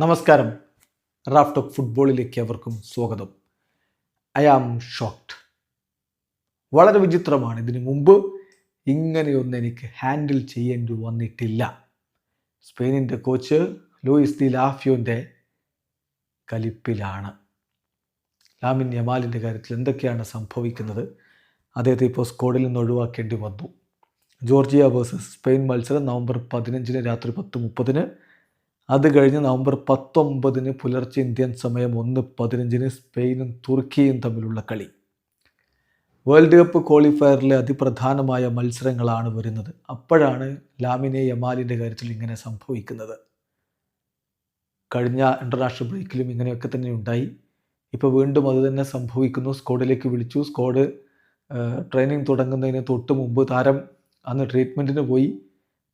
നമസ്കാരം. Raf talk ഫുട്ബോളിലേക്ക് അവർക്കും സ്വാഗതം. ഐ ആം ഷോക്ഡ് വളരെ വിചിത്രമാണ്. ഇതിനു മുമ്പ് ഇങ്ങനെയൊന്നും എനിക്ക് ഹാൻഡിൽ ചെയ്യേണ്ടി വന്നിട്ടില്ല. സ്പെയിനിന്റെ കോച്ച് ലൂയിസ് ദി ലാഫിയോന്റെ കലിപ്പിലാണ്. ലാമിൻ യമാലിന്റെ കാര്യത്തിൽ എന്തൊക്കെയാണ് സംഭവിക്കുന്നത്? അദ്ദേഹത്തെ ഇപ്പോൾ സ്കോഡിൽ നിന്ന് ഒഴിവാക്കേണ്ടി വന്നു. ജോർജിയ വേഴ്സസ് സ്പെയിൻ മത്സരം നവംബർ പതിനഞ്ചിന് രാത്രി പത്ത് മുപ്പതിന് അത് കഴിഞ്ഞ് നവംബർ പത്തൊമ്പതിന് പുലർച്ചെ ഇന്ത്യൻ സമയം ഒന്ന് പതിനഞ്ചിന് സ്പെയിനും തുർക്കിയും തമ്മിലുള്ള കളി. വേൾഡ് കപ്പ് ക്വാളിഫയറിലെ അതിപ്രധാനമായ മത്സരങ്ങളാണ് വരുന്നത്. അപ്പോഴാണ് ലാമിനെ യമാലിന്റെ കാര്യത്തിൽ ഇങ്ങനെ സംഭവിക്കുന്നത്. കഴിഞ്ഞ ഇന്റർനാഷണൽ ബ്രേക്കിലും ഇങ്ങനെയൊക്കെ തന്നെ ഉണ്ടായി. ഇപ്പോൾ വീണ്ടും അത് തന്നെ സംഭവിക്കുന്നു. സ്ക്വാഡിലേക്ക് വിളിച്ചു. സ്ക്വാഡ് ട്രെയിനിങ് തുടങ്ങുന്നതിന് തൊട്ട് മുമ്പ് താരം അന്ന് ട്രീറ്റ്മെന്റിന് പോയി.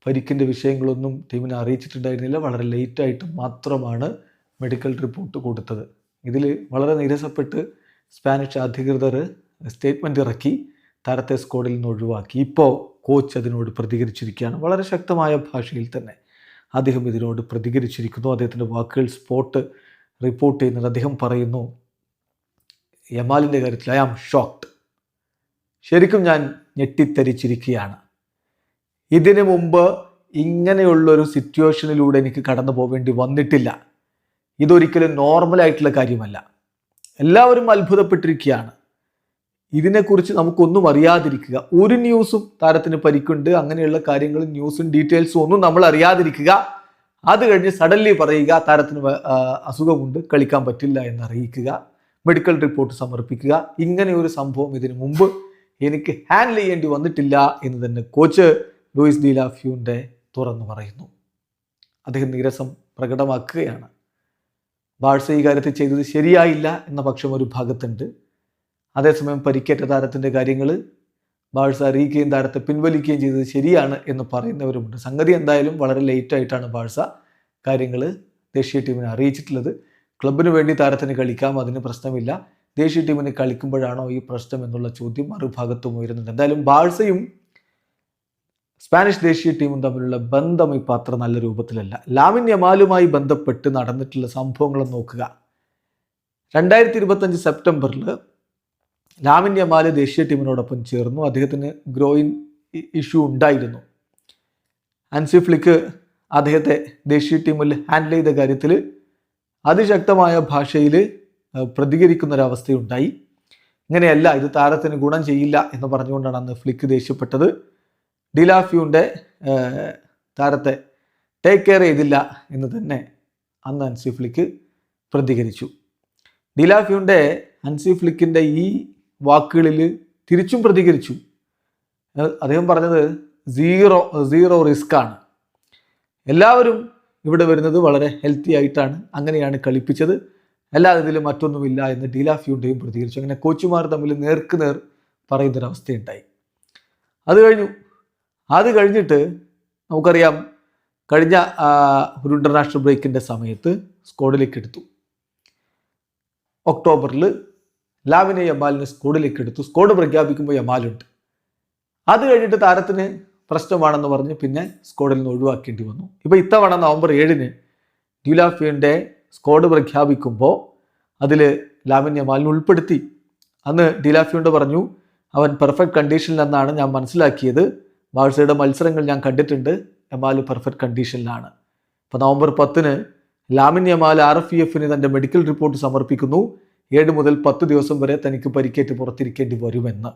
പരിക്കിന്റെ വിഷയങ്ങളൊന്നും ടീമിനെ അറിയിച്ചിട്ടുണ്ടായിരുന്നില്ല. വളരെ ലേറ്റായിട്ട് മാത്രമാണ് മെഡിക്കൽ റിപ്പോർട്ട് കൊടുത്തത്. ഇതിൽ വളരെ നിരസപ്പെട്ട് സ്പാനിഷ് അധികൃതർ സ്റ്റേറ്റ്മെന്റ് ഇറക്കി താരത്തെ സ്കോഡിൽ നിന്ന് ഒഴിവാക്കി. ഇപ്പോൾ കോച്ച് അതിനോട് പ്രതികരിച്ചിരിക്കുകയാണ്. വളരെ ശക്തമായ ഭാഷയിൽ തന്നെ അദ്ദേഹം ഇതിനോട് പ്രതികരിച്ചിരിക്കുന്നു. അദ്ദേഹത്തിന്റെ വാക്കുകൾ സ്പോട്ട് റിപ്പോർട്ട് ചെയ്യുന്നത് അദ്ദേഹം പറയുന്നു. യമാലിന്റെ കാര്യത്തിൽ ഐ ആം ഷോക്ക്ഡ് ശരിക്കും ഞാൻ ഞെട്ടിത്തരിച്ചിരിക്കുകയാണ്. ഇതിനു മുമ്പ് ഇങ്ങനെയുള്ളൊരു സിറ്റുവേഷനിലൂടെ എനിക്ക് കടന്നു പോവേണ്ടി വന്നിട്ടില്ല. ഇതൊരിക്കലും നോർമൽ ആയിട്ടുള്ള കാര്യമല്ല. എല്ലാവരും അത്ഭുതപ്പെട്ടിരിക്കുകയാണ്. ഇതിനെക്കുറിച്ച് നമുക്കൊന്നും അറിയാതിരിക്കുക. ഒരു ന്യൂസും താരത്തിന് പരിക്കുണ്ട്. അങ്ങനെയുള്ള കാര്യങ്ങളും ന്യൂസും ഡീറ്റെയിൽസും ഒന്നും നമ്മൾ അറിയാതിരിക്കുക. അത് കഴിഞ്ഞ് സഡൻലി പറയുക താരത്തിന് അസുഖമുണ്ട് കളിക്കാൻ പറ്റില്ല എന്ന് അറിയിക്കുക മെഡിക്കൽ റിപ്പോർട്ട് സമർപ്പിക്കുക. ഇങ്ങനെ ഒരു സംഭവം ഇതിനു മുമ്പ് എനിക്ക് ഹാൻഡിൽ ചെയ്യേണ്ടി വന്നിട്ടില്ല എന്ന് തന്നെ കോച്ച് ലൂയിസ് ഡി ലാഫ്യൂന്റെ തുറന്നു പറയുന്നു. അദ്ദേഹം നീരസം പ്രകടമാക്കുകയാണ്. ബാഴ്സ ഈ കാര്യത്തിൽ ചെയ്തത് ശരിയായില്ല എന്ന പക്ഷം ഒരു ഭാഗത്തുണ്ട്. അതേസമയം പരിക്കേറ്റ താരത്തിന്റെ കാര്യങ്ങൾ ബാഴ്സ അറിയിക്കുകയും താരത്തെ പിൻവലിക്കുകയും ചെയ്തത് ശരിയാണ് എന്ന് പറയുന്നവരുമുണ്ട്. സംഗതി എന്തായാലും വളരെ ലേറ്റായിട്ടാണ് ബാഴ്സ കാര്യങ്ങൾ ദേശീയ ടീമിനെ അറിയിച്ചിട്ടുള്ളത്. ക്ലബിന് വേണ്ടി താരത്തിന് കളിക്കാം അതിന് പ്രശ്നമില്ല. ദേശീയ ടീമിന് കളിക്കുമ്പോഴാണോ ഈ പ്രശ്നം എന്നുള്ള ചോദ്യം മറുഭാഗത്തും ഉയരുന്നുണ്ട് എന്തായാലും ബാഴ്സയും സ്പാനിഷ് ദേശീയ ടീമും തമ്മിലുള്ള ബന്ധം ഇപ്പോൾ അത്ര നല്ല രൂപത്തിലല്ല. ലാമിൻ യമാലുമായി ബന്ധപ്പെട്ട് നടന്നിട്ടുള്ള സംഭവങ്ങൾ നോക്കുക. രണ്ടായിരത്തി ഇരുപത്തഞ്ച് സെപ്റ്റംബറിൽ ലാമിൻ യമാൽ ദേശീയ ടീമിനോടൊപ്പം ചേർന്നു. അദ്ദേഹത്തിന് ഗ്രോയിൻ ഇഷ്യൂ ഉണ്ടായിരുന്നു. ആൻസി ഫ്ലിക്ക് അദ്ദേഹത്തെ ദേശീയ ടീമിൽ ഹാൻഡിൽ ചെയ്ത കാര്യത്തിൽ അതിശക്തമായ ഭാഷയിൽ പ്രതികരിക്കുന്ന ഒരവസ്ഥയുണ്ടായി ഇങ്ങനെയല്ല ഇത് താരത്തിന് ഗുണം ചെയ്യില്ല എന്ന് പറഞ്ഞുകൊണ്ടാണ് അന്ന് ഫ്ലിക്ക് ദേഷ്യപ്പെട്ടത്. ഡിലാഫ്യൂന്റെ താരത്തെ ടേക്ക് കെയർ ചെയ്തില്ല എന്ന് തന്നെ അന്ന് അൻസി ഫ്ലിക്ക് പ്രതികരിച്ചു. ഡിലാഫ്യൂന്റെ അൻസി ഫ്ലിക്കിന്റെ ഈ വാക്കുകളിൽ തിരിച്ചും പ്രതികരിച്ചു. അദ്ദേഹം പറഞ്ഞത് സീറോ സീറോ റിസ്ക് ആണ്. എല്ലാവരും ഇവിടെ വരുന്നത് വളരെ ഹെൽത്തി ആയിട്ടാണ് അങ്ങനെയാണ് കളിപ്പിച്ചത്. എല്ലാ ഇതിലും മറ്റൊന്നുമില്ല എന്ന് ഡീലാഫ്യൂണ്ടെയും പ്രതികരിച്ചു. അങ്ങനെ കോച്ചുമാർ തമ്മിൽ നേർക്കുനേർ പറയുന്നൊരവസ്ഥയുണ്ടായി. അത് കഴിഞ്ഞു. അത് കഴിഞ്ഞിട്ട് നമുക്കറിയാം കഴിഞ്ഞ ഒരു ഇന്റർനാഷണൽ ബ്രേക്കിന്റെ സമയത്ത് സ്കോഡിലേക്ക് എടുത്തു. ഒക്ടോബറിൽ ലാവിനെ യമാലിനെ സ്കോഡിലേക്ക് എടുത്തു. സ്കോഡ് പ്രഖ്യാപിക്കുമ്പോൾ യമാലുണ്ട്. അത് കഴിഞ്ഞിട്ട് താരത്തിന് പ്രശ്നമാണെന്ന് പറഞ്ഞ് പിന്നെ സ്കോഡിൽ നിന്ന് ഒഴിവാക്കേണ്ടി വന്നു. ഇപ്പോൾ ഇത്തവണ നവംബർ ഏഴിന് ഡ്യൂലാഫിയുടെ സ്കോഡ് പ്രഖ്യാപിക്കുമ്പോൾ അതിൽ ലാവിൻ യമാലിനെ ഉൾപ്പെടുത്തി. അന്ന് ഡിലാഫിയോണ്ട് പറഞ്ഞു അവൻ പെർഫെക്റ്റ് കണ്ടീഷനിൽ കണ്ടീഷനിലെന്നാണ് ഞാൻ മനസ്സിലാക്കിയത്. ബാഴ്സയുടെ മത്സരങ്ങൾ ഞാൻ കണ്ടിട്ടുണ്ട്. യമാൽ പെർഫെക്റ്റ് കണ്ടീഷനിലാണ് ഇപ്പോൾ നവംബർ പത്തിന് Lamine Yamal R F E എഫിന് തന്റെ മെഡിക്കൽ റിപ്പോർട്ട് സമർപ്പിക്കുന്നു. ഏഴ് മുതൽ പത്ത് ദിവസം വരെ തനിക്ക് പരിക്കേറ്റ് പുറത്തിരിക്കേണ്ടി വരുമെന്ന്.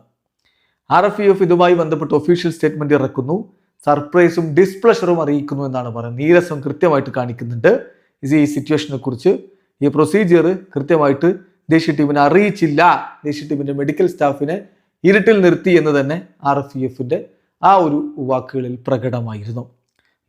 ആർ എഫ് ഇ എഫ് ഇതുമായി ബന്ധപ്പെട്ട് ഒഫീഷ്യൽ സ്റ്റേറ്റ്മെന്റ് ഇറക്കുന്നു. സർപ്രൈസും ഡിസ്പ്ലഷറും അറിയിക്കുന്നു എന്നാണ് പറയുന്നത്. നീരസം കൃത്യമായിട്ട് കാണിക്കുന്നുണ്ട്. ഇത് ഈ സിറ്റുവേഷനെ കുറിച്ച് ഈ പ്രൊസീജിയർ കൃത്യമായിട്ട് ദേശീയ ടീമിനെ അറിയിച്ചില്ല. ദേശീയ ടീമിന്റെ മെഡിക്കൽ സ്റ്റാഫിനെ ഇരുട്ടിൽ നിർത്തി എന്ന് തന്നെ ആർ എഫ് ഇ എഫിന്റെ ആ ഒരു വാക്കുകളിൽ പ്രകടമായിരുന്നു.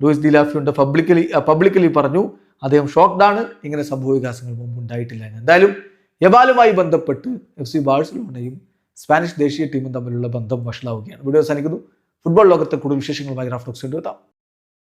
ലൂയിസ് ദിലാഫിയുണ്ട് പബ്ലിക്കലി പബ്ലിക്കലി പറഞ്ഞു അദ്ദേഹം ഷോക്ക്ഡ് ആണ് ഇങ്ങനെ സംഭവവികാസങ്ങൾ മുമ്പ് ഉണ്ടായിട്ടില്ല എന്തായാലും യബാലുമായി ബന്ധപ്പെട്ട് എഫ് സി ബാഴ്സലോണയും സ്പാനിഷ് ദേശീയ ടീമും തമ്മിലുള്ള ബന്ധം വഷളാവുകയാണ്. വീഡിയോ അവസാനിക്കുന്നു. ഫുട്ബോൾ ലോകത്തെ കൂടുതൽ വിശേഷങ്ങളുമായി റാഫ്റ്റോക്സ് എത്താം